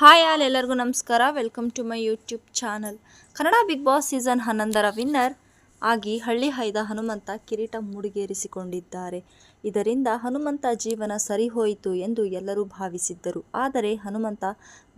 Hi all ಎಲ್ಲರಿಗೂ ನಮಸ್ಕಾರ. Welcome to my YouTube channel Kannada big boss season ಹನ್ನೊಂದರ winner ಆಗಿ ಹಳ್ಳಿ ಹೈದ ಹನುಮಂತ ಕಿರೀಟ ಮುಡಿಗೇರಿಸಿಕೊಂಡಿದ್ದಾರೆ. ಇದರಿಂದ ಹನುಮಂತ ಜೀವನ ಸರಿ ಹೋಯಿತು ಎಂದು ಎಲ್ಲರೂ ಭಾವಿಸಿದ್ದರು. ಆದರೆ ಹನುಮಂತ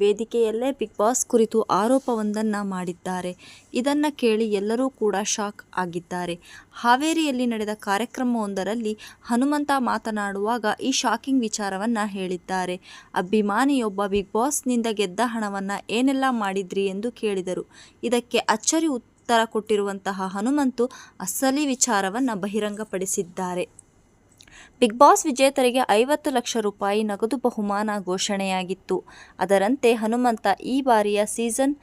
ವೇದಿಕೆಯಲ್ಲೇ ಬಿಗ್ ಬಾಸ್ ಕುರಿತು ಆರೋಪವೊಂದನ್ನು ಮಾಡಿದ್ದಾರೆ. ಇದನ್ನು ಕೇಳಿ ಎಲ್ಲರೂ ಕೂಡ ಶಾಕ್ ಆಗಿದ್ದಾರೆ. ಹಾವೇರಿಯಲ್ಲಿ ನಡೆದ ಕಾರ್ಯಕ್ರಮವೊಂದರಲ್ಲಿ ಹನುಮಂತ ಮಾತನಾಡುವಾಗ ಈ ಶಾಕಿಂಗ್ ವಿಚಾರವನ್ನು ಹೇಳಿದ್ದಾರೆ. ಅಭಿಮಾನಿಯೊಬ್ಬ ಬಿಗ್ ಬಾಸ್ನಿಂದ ಗೆದ್ದ ಹಣವನ್ನು ಏನೆಲ್ಲ ಮಾಡಿದ್ರಿ ಎಂದು ಕೇಳಿದರು. ಇದಕ್ಕೆ ಅಚ್ಚರಿ ಉತ್ತರ ಕೊಟ್ಟಿರುವಂತಹ ಹನುಮಂತು ಅಸಲಿ ವಿಚಾರವನ್ನು ಬಹಿರಂಗಪಡಿಸಿದ್ದಾರೆ. ಬಿಗ್ ಬಾಸ್ ವಿಜೇತರಿಗೆ ಐವತ್ತು ಲಕ್ಷ ರೂಪಾಯಿ ನಗದು ಬಹುಮಾನ ಘೋಷಣೆಯಾಗಿತ್ತು. ಅದರಂತೆ ಹನುಮಂತ ಈ ಬಾರಿಯ ಸೀಸನ್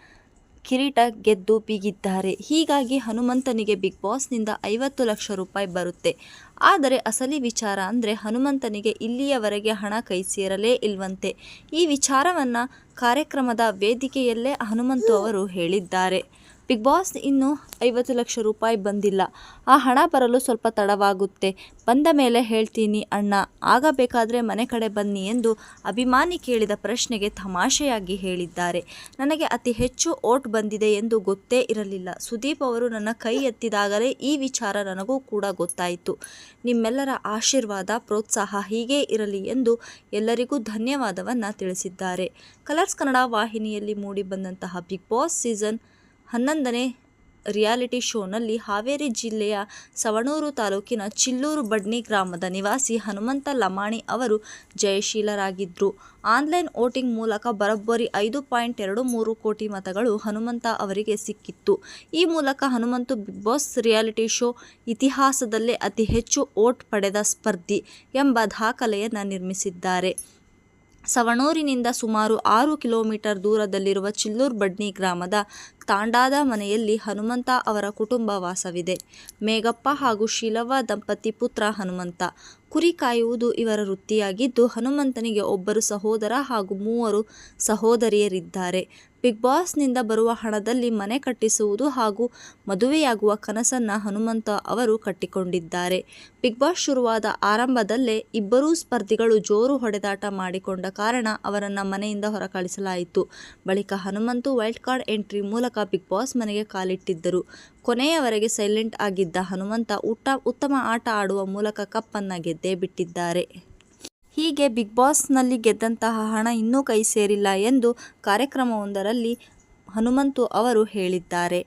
ಕಿರೀಟ ಗೆದ್ದು ಬೀಗಿದ್ದಾರೆ. ಹೀಗಾಗಿ ಹನುಮಂತನಿಗೆ ಬಿಗ್ ಬಾಸ್ನಿಂದ ಐವತ್ತು ಲಕ್ಷ ರೂಪಾಯಿ ಬರುತ್ತೆ. ಆದರೆ ಅಸಲಿ ವಿಚಾರ ಅಂದರೆ ಹನುಮಂತನಿಗೆ ಇಲ್ಲಿಯವರೆಗೆ ಹಣ ಕೈ ಸೇರಲೇ ಇಲ್ವಂತೆ. ಈ ವಿಚಾರವನ್ನು ಕಾರ್ಯಕ್ರಮದ ವೇದಿಕೆಯಲ್ಲೇ ಹನುಮಂತು ಅವರು ಹೇಳಿದ್ದಾರೆ. ಬಿಗ್ ಬಾಸ್ ಇನ್ನೂ ಐವತ್ತು ಲಕ್ಷ ರೂಪಾಯಿ ಬಂದಿಲ್ಲ. ಆ ಹಣ ಬರಲು ಸ್ವಲ್ಪ ತಡವಾಗುತ್ತೆ. ಬಂದ ಮೇಲೆ ಹೇಳ್ತೀನಿ ಅಣ್ಣ, ಆಗ ಬೇಕಾದರೆ ಮನೆ ಕಡೆ ಬನ್ನಿ ಎಂದು ಅಭಿಮಾನಿ ಕೇಳಿದ ಪ್ರಶ್ನೆಗೆ ತಮಾಷೆಯಾಗಿ ಹೇಳಿದ್ದಾರೆ. ನನಗೆ ಅತಿ ಹೆಚ್ಚು ಓಟ್ ಬಂದಿದೆ ಎಂದು ಗೊತ್ತೇ ಇರಲಿಲ್ಲ. ಸುದೀಪ್ ಅವರು ನನ್ನ ಕೈ ಎತ್ತಿದಾಗಲೇ ಈ ವಿಚಾರ ನನಗೂ ಕೂಡ ಗೊತ್ತಾಯಿತು. ನಿಮ್ಮೆಲ್ಲರ ಆಶೀರ್ವಾದ, ಪ್ರೋತ್ಸಾಹ ಹೀಗೇ ಇರಲಿ ಎಂದು ಎಲ್ಲರಿಗೂ ಧನ್ಯವಾದವನ್ನು ತಿಳಿಸಿದ್ದಾರೆ. ಕಲರ್ಸ್ ಕನ್ನಡ ವಾಹಿನಿಯಲ್ಲಿ ಮೂಡಿಬಂದಂತಹ ಬಿಗ್ ಬಾಸ್ ಸೀಸನ್ ಹನ್ನೊಂದನೇ ರಿಯಾಲಿಟಿ ಶೋನಲ್ಲಿ ಹಾವೇರಿ ಜಿಲ್ಲೆಯ ಸವಣೂರು ತಾಲೂಕಿನ ಚಿಲ್ಲೂರು ಬಡ್ನಿ ಗ್ರಾಮದ ನಿವಾಸಿ ಹನುಮಂತ ಲಮಾಣಿ ಅವರು ಜಯಶೀಲರಾಗಿದ್ದರು ಆನ್ಲೈನ್ ವೋಟಿಂಗ್ ಮೂಲಕ ಬರೋಬ್ಬರಿ ಐದು ಪಾಯಿಂಟ್ ಎರಡು ಮೂರು ಕೋಟಿ ಮತಗಳು ಹನುಮಂತ ಅವರಿಗೆ ಸಿಕ್ಕಿತ್ತು. ಈ ಮೂಲಕ Hanumanthu big boss reality show ಇತಿಹಾಸದಲ್ಲೇ ಅತಿ ಹೆಚ್ಚು ವೋಟ್ ಪಡೆದ ಸ್ಪರ್ಧಿ ಎಂಬ ದಾಖಲೆಯನ್ನು ನಿರ್ಮಿಸಿದ್ದಾರೆ. ಸವಣೂರಿನಿಂದ ಸುಮಾರು ಆರು ಕಿಲೋಮೀಟರ್ ದೂರದಲ್ಲಿರುವ ಚಿಲ್ಲೂರ್ ಬಡ್ನಿ ಗ್ರಾಮದ ತಾಂಡಾದ ಮನೆಯಲ್ಲಿ ಹನುಮಂತ ಅವರ ಕುಟುಂಬ ವಾಸವಿದೆ. ಮೇಘಪ್ಪ ಹಾಗೂ ಶೀಲವ್ವ ದಂಪತಿ ಪುತ್ರ ಹನುಮಂತ. ಕುರಿ ಕಾಯುವುದು ಇವರ ವೃತ್ತಿಯಾಗಿದ್ದು, ಹನುಮಂತನಿಗೆ ಒಬ್ಬರು ಸಹೋದರ ಹಾಗೂ ಮೂವರು ಸಹೋದರಿಯರಿದ್ದಾರೆ. ಬಿಗ್ ಬಾಸ್ನಿಂದ ಬರುವ ಹಣದಲ್ಲಿ ಮನೆ ಕಟ್ಟಿಸುವುದು ಹಾಗೂ ಮದುವೆಯಾಗುವ ಕನಸನ್ನು ಹನುಮಂತ ಅವರು ಕಟ್ಟಿಕೊಂಡಿದ್ದಾರೆ. ಬಿಗ್ ಬಾಸ್ ಶುರುವಾದ ಆರಂಭದಲ್ಲೇ ಇಬ್ಬರೂ ಸ್ಪರ್ಧಿಗಳು ಜೋರು ಹೊಡೆದಾಟ ಮಾಡಿಕೊಂಡ ಕಾರಣ ಅವರನ್ನು ಮನೆಯಿಂದ ಹೊರಕಳಿಸಲಾಯಿತು. ಬಳಿಕ Hanumanthu wild card entry big boss ಮನೆಗೆ ಕಾಲಿಟ್ಟಿದ್ದರು. ಕೊನೆಯವರೆಗೆ ಸೈಲೆಂಟ್ ಆಗಿದ್ದ ಹನುಮಂತ ಊಟ, ಉತ್ತಮ ಆಟ ಆಡುವ ಮೂಲಕ ಕಪ್ಪನ್ನು ಗೆದ್ದೇ ಬಿಟ್ಟಿದ್ದಾರೆ. ಹೀಗೆ ಬಿಗ್ ಬಾಸ್ನಲ್ಲಿ ಗೆದ್ದಂತಹ ಹಣ ಇನ್ನೂ ಕೈ ಸೇರಿಲ್ಲ ಎಂದು ಕಾರ್ಯಕ್ರಮವೊಂದರಲ್ಲಿ ಹನುಮಂತು ಅವರು ಹೇಳಿದ್ದಾರೆ.